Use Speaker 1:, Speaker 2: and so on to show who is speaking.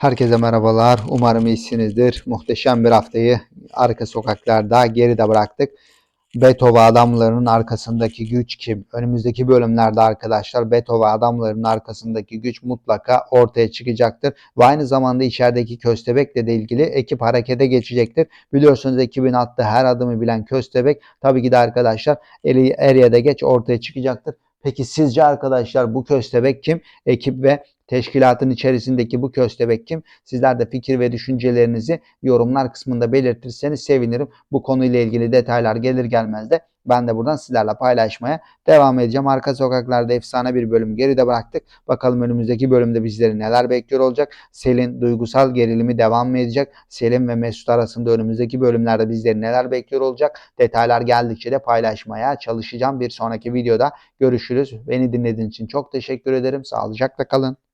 Speaker 1: Herkese merhabalar. Umarım iyisinizdir. Muhteşem bir haftayı arka sokaklarda geride bıraktık. Beto ve adamlarının arkasındaki güç kim? Önümüzdeki bölümlerde arkadaşlar Beto ve adamlarının arkasındaki güç mutlaka ortaya çıkacaktır. Ve aynı zamanda içerideki köstebekle de ilgili ekip harekete geçecektir. Biliyorsunuz ekibin attığı her adımı bilen köstebek tabii ki de arkadaşlar er da geç ortaya çıkacaktır. Peki sizce arkadaşlar bu köstebek kim? Ekip ve teşkilatın içerisindeki bu köstebek kim? Sizler de fikir ve düşüncelerinizi yorumlar kısmında belirtirseniz sevinirim. Bu konuyla ilgili detaylar gelir gelmez de ben de buradan sizlerle paylaşmaya devam edeceğim. Arka sokaklarda efsane bir bölüm geride bıraktık. Bakalım önümüzdeki bölümde bizleri neler bekliyor olacak? Selin duygusal gerilimi devam mı edecek? Selim ve Mesut arasında önümüzdeki bölümlerde bizleri neler bekliyor olacak? Detaylar geldikçe de paylaşmaya çalışacağım. Bir sonraki videoda görüşürüz. Beni dinlediğiniz için çok teşekkür ederim. Sağlıcakla kalın.